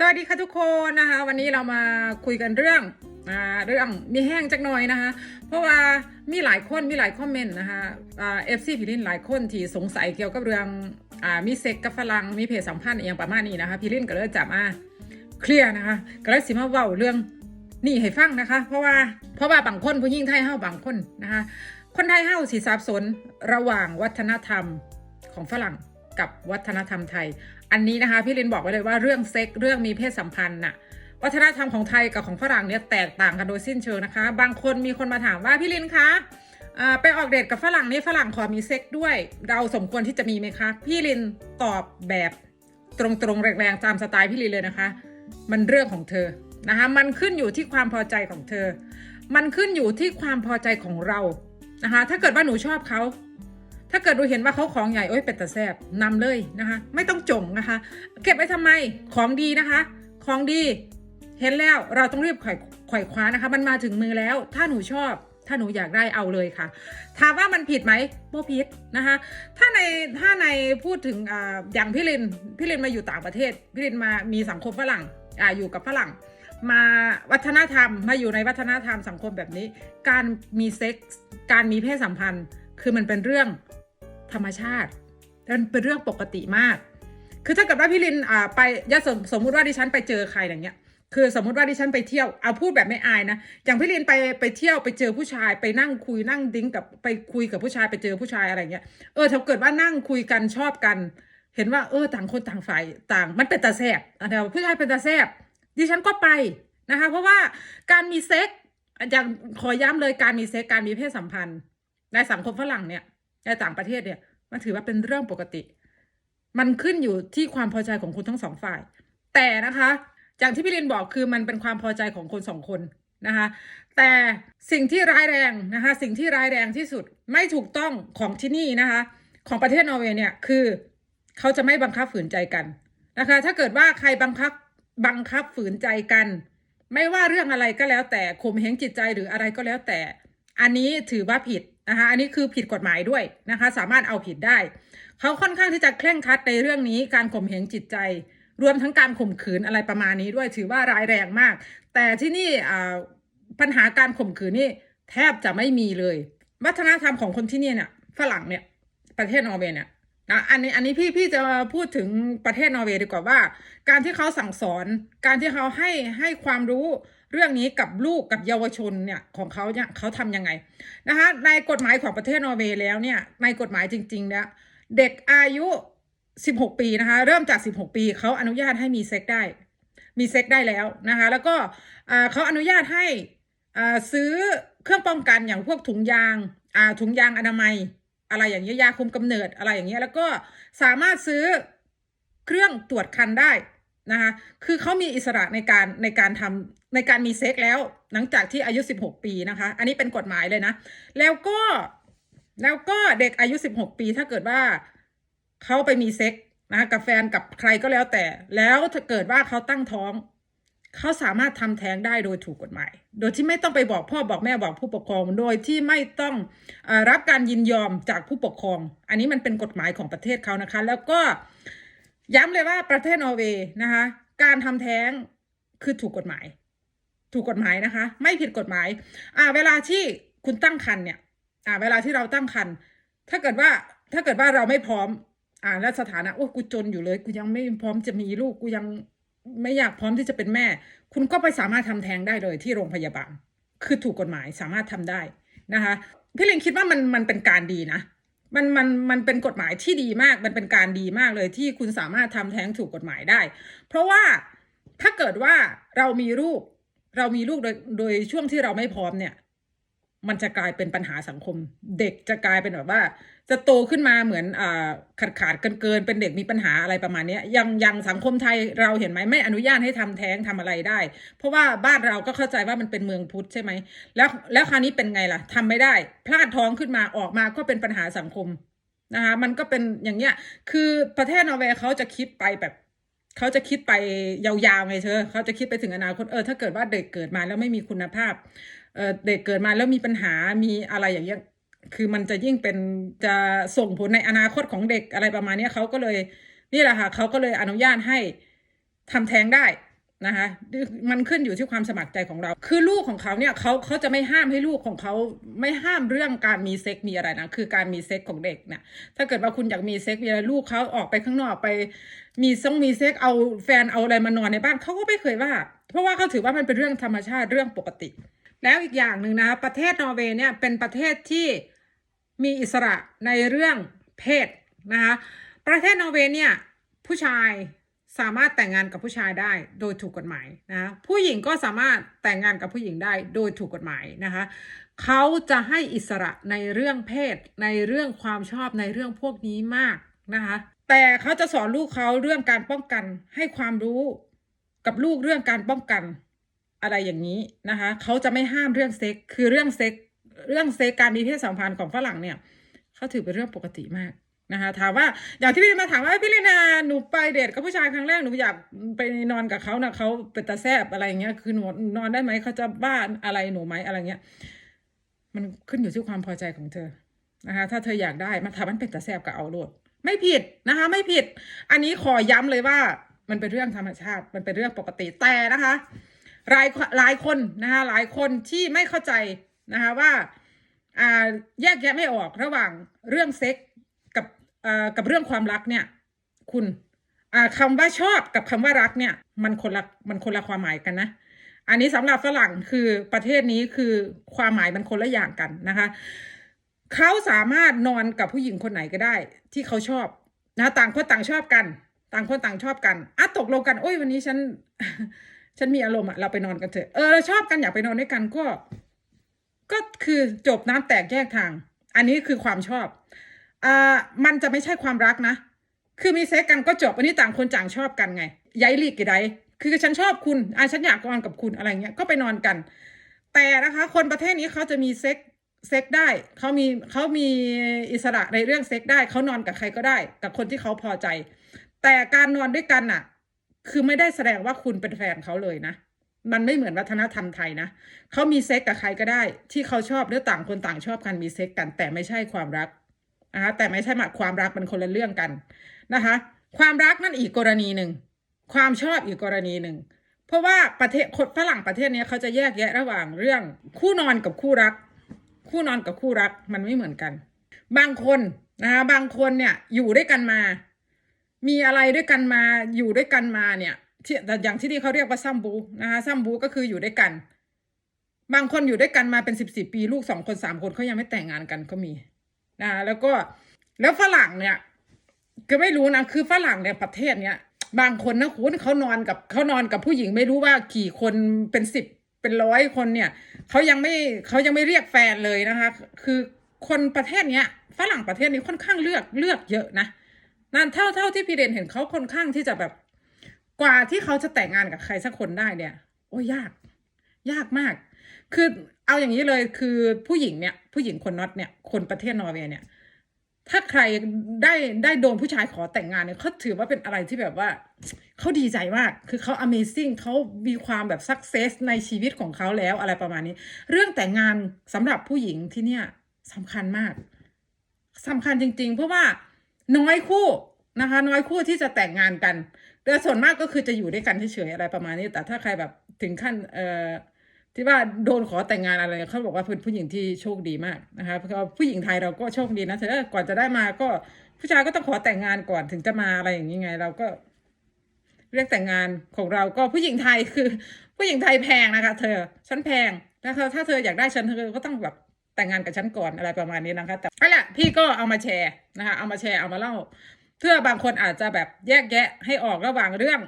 สวัสดีค่ะทุกคนนะคะ วันนี้เรามาคุยกันเรื่องอ่าเรื่องมีแห้งจักหน่อยนะคะ เพราะว่ามีหลายคนมีหลายคอมเมนต์นะคะอ่าเอฟซีพิลินหลายคนที่สงสัยเกี่ยวกับเรื่องอ่ามีเซ็กกับฝรั่งมีเพศสัมพันธ์อย่างประมาณนี้นะคะพิลินก็เลยจับมาเคลียร์นะคะก็เลยสิมาเว้าเรื่องนี่ให้ฟังนะคะ เพราะว่าเพราะว่าบางคนผู้หญิงไทยเฮาบางคนนะคะคนไทยเฮาสิสับสนระหว่างวัฒนธรรมของฝรั่ง กับวัฒนธรรมไทย อันนี้นะคะพี่ลินบอกไว้เลยว่าเรื่องเซ็กเรื่องมีเพศสัมพันธ์น่ะวัฒนธรรมของไทยกับของฝรั่งเนี่ยแตกต่างกันโดยสิ้นเชิงนะคะ บางคนมีคนมาถามว่าพี่ลินคะไปออกเดทกับฝรั่งนี่ฝรั่งขอมีเซ็กด้วย เราสมควรที่จะมีไหมคะ พี่ลินตอบแบบตรงๆแรงๆตามสไตล์พี่ลินเลยนะคะ มันเรื่องของเธอนะคะมันขึ้นอยู่ที่ความพอใจของเธอ มันขึ้นอยู่ที่ความพอใจของเรานะคะถ้าเกิดว่าหนูชอบเขา ถ้าเกิดดูเห็นว่าเขาของใหญ่โอ้ยเป็ดตาแซบนำเลยนะคะ ไม่ต้องจงนะคะ เก็บไว้ทำไมของดีนะคะ ของดี เห็นแล้วเราต้องรีบไขว่ไขว่คว้านะคะ มันมาถึงมือแล้ว ถ้าหนูชอบ ถ้าหนูอยากได้เอาเลยค่ะ ถามว่ามันผิดไหมบ่ผิดนะคะ ถ้าในถ้าในพูดถึงอ่าอย่างพี่ลินพี่ลินมาอยู่ต่างประเทศพี่ลินมามีสังคมฝรั่งอ่าอยู่กับฝรั่งมาวัฒนธรรมมาอยู่ในวัฒนธรรมสังคมแบบนี้ การมีเซ็กส์การมีเพศสัมพันธ์ คือมันเป็นเรื่อง ธรรมชาติมันเป็นเรื่องปกติมาก คือถ้าเกิดว่าพี่ลินอ่าไปยาสมสมมติว่าดิฉันไปเจอใครอย่างเงี้ย คือสมมติว่าดิฉันไปเที่ยวเอาพูดแบบไม่อายนะ อย่างพี่ลินไปไปเที่ยวไปเจอผู้ชายไปนั่งคุยนั่งดิ้งกับไปคุยกับผู้ชายไปเจอผู้ชายอะไรเงี้ย เออถ้าเกิดว่านั่งคุยกันชอบกัน เห็นว่าเออต่างคนต่างฝ่ายต่างมันเป็นตาแซบอะเดี๋ยวผู้ชายเป็นตาแซบดิฉันก็ไปนะคะ เพราะว่าการมีเซ็กอย่างขอย้ำเลยการมีเซ็กการมีเพศสัมพันธ์ในสังคมฝรั่งเนี่ย ในต่างประเทศเนี่ยมันถือว่าเป็นเรื่องปกติ มันขึ้นอยู่ที่ความพอใจของคุณทั้งสองฝ่าย แต่นะคะอย่างที่พี่ลินบอกคือมันเป็นความพอใจของคนสองคนนะคะ แต่สิ่งที่ร้ายแรงนะคะ สิ่งที่ร้ายแรงที่สุดไม่ถูกต้องของที่นี่นะคะ ของประเทศนอร์เวย์เนี่ยคือเขาจะไม่บังคับฝืนใจกันนะคะ ถ้าเกิดว่าใครบังคับบังคับฝืนใจกัน ไม่ว่าเรื่องอะไรก็แล้วแต่ข่มเหงจิตใจหรืออะไรก็แล้วแต่ อันนี้ถือว่าผิด นะคะอันนี้คือผิดกฎหมายด้วยนะคะ สามารถเอาผิดได้ เขาค่อนข้างที่จะเคร่งครัดในเรื่องนี้การข่มเหงจิตใจ รวมทั้งการข่มขืนอะไรประมาณนี้ด้วยถือว่าร้ายแรงมาก แต่ที่นี่อ่าปัญหาการข่มขืนนี่แทบจะไม่มีเลย วัฒนธรรมของคนที่นี่เนี่ยฝรั่งเนี่ยประเทศนอร์เวย์เนี่ยนะอันนี้อันนี้พี่พี่จะพูดถึงประเทศนอร์เวย์ดีกว่าว่า การที่เขาสั่งสอน การที่เขาให้ให้ความรู้ เรื่องนี้กับลูกกับเยาวชนเนี่ยของเขาเนี่ยเขาทำยังไงนะคะในกฎหมายของประเทศนอร์เวย์แล้วเนี่ยในกฎหมายจริงๆเนี่ยเด็กอายุ 16 ปีนะคะเริ่มจาก 16 ปีเขาอนุญาตให้มีเซ็กได้ มีเซ็กได้แล้วนะคะแล้วก็เขาอนุญาตให้ซื้อเครื่องป้องกันอย่างพวกถุงยางาถุงยางอนามัย อะไรอย่างเงี้ยยาคุมกำเนิดอะไรอย่างเงี้ยแล้วก็สามารถซื้อเครื่องตรวจคันได้ นะคะคือเขามีอิสระในการในการทำในการมีเซ็กแล้ว หลังจากที่อายุ 16 ปีนะคะ อันนี้เป็นกฎหมายเลยนะ แล้วก็แล้วก็เด็กอายุ 16 ปีถ้าเกิดว่าเขาไปมีเซ็กนะกับแฟนกับใครก็แล้วแต่ แล้วถ้าเกิดว่าเขาตั้งท้องเขาสามารถทำแท้งได้โดยถูกกฎหมาย โดยที่ไม่ต้องไปบอกพ่อบอกแม่บอกผู้ปกครอง โดยที่ไม่ต้องอรับการยินยอมจากผู้ปกครอง อันนี้มันเป็นกฎหมายของประเทศเขานะคะ แล้วก็ ย้ำเลยว่าประเทศนอร์เวย์นะคะ การทำแท้งคือถูกกฎหมาย ถูกกฎหมายนะคะ ไม่ผิดกฎหมาย อ่า เวลาที่คุณตั้งครรภ์เนี่ย อ่า เวลาที่เราตั้งครรภ์ถ้าเกิดว่าถ้าเกิดว่าเราไม่พร้อม อ่าแล้วสถานะโอ้กูจนอยู่เลย กูยังไม่พร้อมจะมีลูกกูยังไม่อยากพร้อมที่จะเป็นแม่ คุณก็ไปสามารถทำแท้งได้เลยที่โรงพยาบาล คือถูกกฎหมายสามารถทำได้นะคะพี่เลินคิดว่ามันมันเป็นการดีนะ มันมันมันเป็นกฎหมายที่ดีมาก มันเป็นการดีมากเลยที่คุณสามารถทำแท้งถูกกฎหมายได้ เพราะว่าถ้าเกิดว่าเรามีลูก เรามีลูกโดยโดยช่วงที่เราไม่พร้อมเนี่ย มันจะกลายเป็นปัญหาสังคม เด็กจะกลายเป็นแบบว่า จะโตขึ้นมาเหมือนอขาดขาดเกินเกินเป็นเด็กมีปัญหาอะไรประมาณเนี้ยยังยังสังคมไทยเราเห็นไหมไม่อนุญาตให้ทำแท้งทำอะไรได้ เพราะว่าบ้านเราก็เข้าใจว่ามันเป็นเมืองพุทธใช่ไหมแล้วแล้วคราวนี้เป็นไงล่ะทำไม่ได้ พลาดท้องขึ้นมาออกมาก็เป็นปัญหาสังคมนะคะมันก็เป็นอย่างเงี้ยคือประเทศนอร์เวย์เขาจะคิดไปแบบเขาจะคิดไปยาวๆไงเธอ เขาจะคิดไปถึงอนาคต เออ ถ้าเกิดว่าเด็กเกิดมาแล้วไม่มีคุณภาพ เด็กเกิดมาแล้วมีปัญหามีอะไรอย่างเงี้ยคือมันจะยิ่งเป็นจะส่งผลในอนาคตของเด็กอะไรประมาณนี้เขาก็เลยนี่แหละค่ะเขาก็เลยอนุญาตให้ทำแท้งได้นะคะมันขึ้นอยู่ที่ความสมัครใจของเรา คือลูกของเขาเนี่ยเขาเขาจะไม่ห้ามให้ลูกของเขาไม่ห้ามเรื่องการมีเซ็กมีอะไรนะคือการมีเซ็กของเด็กเนี่ยถ้าเกิดว่าคุณอยากมีเซ็กมีอะไรลูกเขาออกไปข้างนอกไป มีซงมีเซ็กเอาแฟนเอาอะไรมานอนในบ้านเขาก็ไม่เคยว่า เพราะว่าเขาถือว่ามันเป็นเรื่องธรรมชาติเรื่องปกติ แล้วอีกอย่างหนึ่งนะคะประเทศนอร์เวย์เนี่ยเป็นประเทศที่มีอิสระในเรื่องเพศนะคะประเทศนอร์เวย์เนี่ยผู้ชายสามารถแต่งงานกับผู้ชายได้โดยถูกกฎหมายนะผู้หญิงก็สามารถแต่งงานกับผู้หญิงได้โดยถูกกฎหมายนะคะเขาจะให้อิสระในเรื่องเพศ ในเรื่องความชอบในเรื่องพวกนี้มากนะคะแต่เขาจะสอนลูกเขาเรื่องการป้องกันให้ความรู้กับลูกเรื่องการป้องกัน อะไรอย่างนี้นะคะเขาจะไม่ห้ามเรื่องเซ็กคือเรื่องเซ็กเรื่องเซ็กการมีเพศสัมพันธ์ของฝรั่งเนี่ยเขาถือเป็นเรื่องปกติมากนะคะถามว่าอย่างที่พี่มาถามว่าพี่ลินาหนูไปเดทกับผู้ชายครั้งแรกหนูอยากไปนอนกับเขานะเขาเป็นตาแซบอะไรอย่างเงี้ยคือหนูนอนได้ไหมเขาจะบ้าอะไรหนูไหมอะไรเงี้ย มันขึ้นอยู่ที่ความพอใจของเธอนะคะถ้าเธออยากได้มาทำมันเป็นตาแซบกับเอาโลดไม่ผิดนะคะ ไม่ผิด อันนี้ขอย้ำเลยว่า มันเป็นเรื่องธรรมชาติ มันเป็นเรื่องปกติแต่นะคะ หลายหลายคนนะคะหลายคนที่ไม่เข้าใจนะคะว่าแยกแยะไม่ออกระหว่างเรื่องเซ็กกับกับเรื่องความรักเนี่ย คุณอ่าคำว่าชอบกับคำว่ารักเนี่ย มันคนละมันคนละความหมายกันนะอันนี้สำหรับฝรั่งคือประเทศนี้คือความหมายมันคนละอย่างกันนะคะเขาสามารถนอนกับผู้หญิงคนไหนก็ได้ ที่เขาชอบนะต่างคนต่างชอบกัน ต่างคนต่างชอบกันอะตกลงกันโอ้ยวันนี้ฉัน ฉันมีอารมณ์อะเราไปนอนกันเถอะเออเราชอบกันอยากไปนอนด้วยกันก็ ก็คือจบน้ำแตกแยกทาง อันนี้คือความชอบอ่ามันจะไม่ใช่ความรักนะคือมีเซ็กกันก็จบอันนี้ต่างคนต่างชอบกันไงย้ายลีกกี่ใดคือฉันชอบคุณอะฉันอยากนอนกับคุณอะไรเงี้ยก็ไปนอนกัน แต่นะคะ คนประเทศนี้เขาจะมีเซ็กเซ็กได้เขามีเขามีอิสระในเรื่องเซ็กได้เขานอนกับใครก็ได้ กับคนที่เขาพอใจ แต่การนอนด้วยกันน่ะ คือไม่ได้แสดงว่าคุณเป็นแฟนเขาเลยนะ มันไม่เหมือนวัฒนธรรมไทยนะเขามีเซ็กกับใครก็ได้ ที่เขาชอบหรือต่างคนต่างชอบกันมีเซ็กกัน แต่ไม่ใช่ความรักนะคะแต่ไม่ใช่หมายความรักมันคนละเรื่องกันนะคะ ความรักนั่นอีกกรณีหนึ่งความชอบอีกกรณีหนึ่งเพราะว่าประเทศคนฝรั่งประเทศนี้เขาจะแยกแยะระหว่างเรื่อง คู่นอนกับคู่รัก คู่นอนกับคู่รักมันไม่เหมือนกัน บางคนนะคะบางคนเนี่ยอยู่ด้วยกันมา มีอะไรด้วยกันมาอยู่ด้วยกันมาเนี่ยที่แต่อย่างที่นี่เขาเรียกว่าซัมบูนะคะซัมบูก็คืออยู่ด้วยกัน บางคนอยู่ด้วยกันมาเป็นสิบสิบปีลูกสองคนสามคนเขายังไม่แต่งงานกันก็มีนะแล้วก็แล้วฝรั่งเนี่ย ก็ไม่รู้นะคือฝรั่งในประเทศเนี้ยบางคนนะคุณเขานอนกับเขานอนกับผู้หญิงไม่รู้ว่ากี่คนเป็นสิบเป็นร้อยคนเนี่ยเขายังไม่เขายังไม่เรียกแฟนเลยนะคะ คือคนประเทศเนี้ยฝรั่งประเทศนี้ค่อนข้างเลือกเลือกเยอะนะ นั่นเท่าเท่าที่พี่เดนเห็นเขาค่อนข้างที่จะแบบกว่าที่เขาจะแต่งงานกับใครสักคนได้เนี่ย โอ้ยาก ยากมาก คือเอาอย่างนี้เลยคือผู้หญิงเนี่ย ผู้หญิงคนน็อตเนี่ย คนประเทศนอร์เวย์เนี่ย ถ้าใครได้ได้โดนผู้ชายขอแต่งงานเนี่ยเขาถือว่าเป็นอะไรที่แบบว่าเขาดีใจมาก คือเขา Amazing เขามีความแบบ success ในชีวิตของเขาแล้วอะไรประมาณนี้ เรื่องแต่งงานสำหรับผู้หญิงที่เนี่ยสำคัญมากสำคัญจริง ๆ เพราะว่า น้อยคู่นะคะ น้อยคู่ที่จะแต่งงานกัน แต่ส่วนมากก็คือจะอยู่ด้วยกันเฉยๆอะไรประมาณนี้ แต่ถ้าใครแบบถึงขั้นเอ่อที่ว่าโดนขอแต่งงานอะไรเขาบอกว่าเป็นผู้หญิงที่โชคดีมากนะคะเพราะผู้หญิงไทยเราก็โชคดีนะแต่ว่าก่อนจะได้มาก็ผู้ชายก็ต้องขอแต่งงานก่อนถึงจะมาอะไรอย่างนี้ไง เราก็ เรียกแต่งงานของเราก็ผู้หญิงไทยคือ ผู้หญิงไทยแพงนะคะ เธอฉันแพงถ้าเธอถ้าเธออยากได้ฉันเธอก็ต้องแบบ แต่งงานกับฉันก่อนอะไรประมาณนี้นะคะ แต่นั่นแหละพี่ก็เอามาแชร์นะคะ เอามาแชร์เอามาเล่า เพื่อบางคนอาจจะแบบแยกแยะให้ออกระหว่างเรื่อง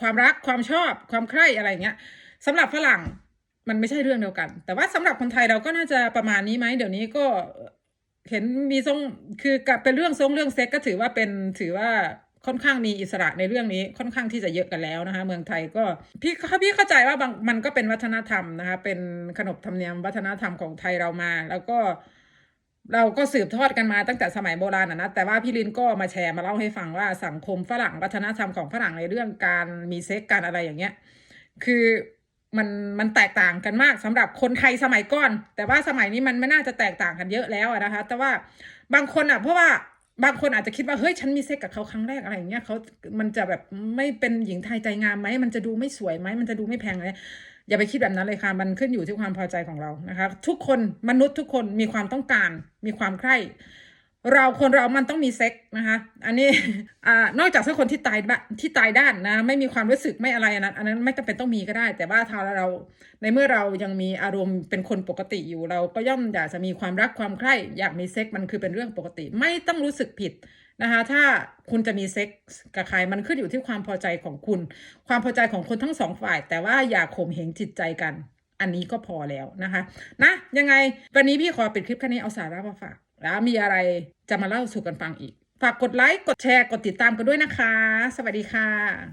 ความรักความชอบความใคร่อะไรเงี้ยสำหรับฝรั่งมันไม่ใช่เรื่องเดียวกัน แต่ว่าสำหรับคนไทยเราก็น่าจะประมาณนี้ไหมเดี๋ยวนี้ก็เห็นมีทรงคือกับเป็นเรื่องทรงเรื่องเซ็กก็ถือว่าเป็นถือว่า ค่อนข้างมีอิสระในเรื่องนี้ค่อนข้างที่จะเยอะกันแล้วนะคะเมืองไทยก็พี่พี่เข้าใจว่าบางมันก็เป็นวัฒนธรรมนะคะเป็นขนบธรรมเนียมวัฒนธรรมของไทยเรามา แล้วก็เราก็สืบทอดกันมาตั้งแต่สมัยโบราณนะ แต่ว่าพี่ลินก็มาแชร์มาเล่าให้ฟังว่าสังคมฝรั่งวัฒนธรรมของฝรั่งในเรื่องการมีเซ็กการอะไรอย่างเงี้ย คือมันมันแตกต่างกันมากสำหรับคนไทยสมัยก่อน แต่ว่าสมัยนี้มันไม่น่าจะแตกต่างกันเยอะแล้วนะคะ แต่ว่าบางคนอะเพราะว่า บางคนอาจจะคิดว่าเฮ้ยฉันมีเซ็กกับเขาครั้งแรกอะไรอย่างเงี้ยเขามันจะแบบไม่เป็นหญิงไทยใจงามไหมมันจะดูไม่สวยไหมมันจะดูไม่แพงเลยอย่าไปคิดแบบนั้นเลยค่ะ มันขึ้นอยู่ที่ความพอใจของเรานะคะ ทุกคนมนุษย์ทุกคนมีความต้องการ มีความใคร่ เราคนเรามันต้องมีเซ็กนะคะ อันนี้อ่านอกจากถ้าคนที่ตายบ้าที่ตายด้านนะ ไม่มีความรู้สึกไม่อะไรอันนั้น อันนั้นไม่จำเป็นต้องมีก็ได้ แต่ว่าถ้าเราในเมื่อเรายังมีอารมณ์เป็นคนปกติอยู่ เราก็ย่อมอยากจะมีความรักความใคร่อยากมีเซ็กมันคือเป็นเรื่องปกติ ไม่ต้องรู้สึกผิดนะคะถ้าคุณจะมีเซ็กกับใครมันขึ้นอยู่ที่ความพอใจของคุณ ความพอใจของคนทั้งสองฝ่าย แต่ว่าอย่าข่มเหงจิตใจกัน อันนี้ก็พอแล้วนะคะ นะยังไงวันนี้พี่ขอปิดคลิปแค่นี้เอาสาระมาฝาก แล้วมีอะไรจะมาเล่าสู่กันฟังอีก ฝากกดไลค์ กดแชร์ กดติดตามกันด้วยนะคะ สวัสดีค่ะ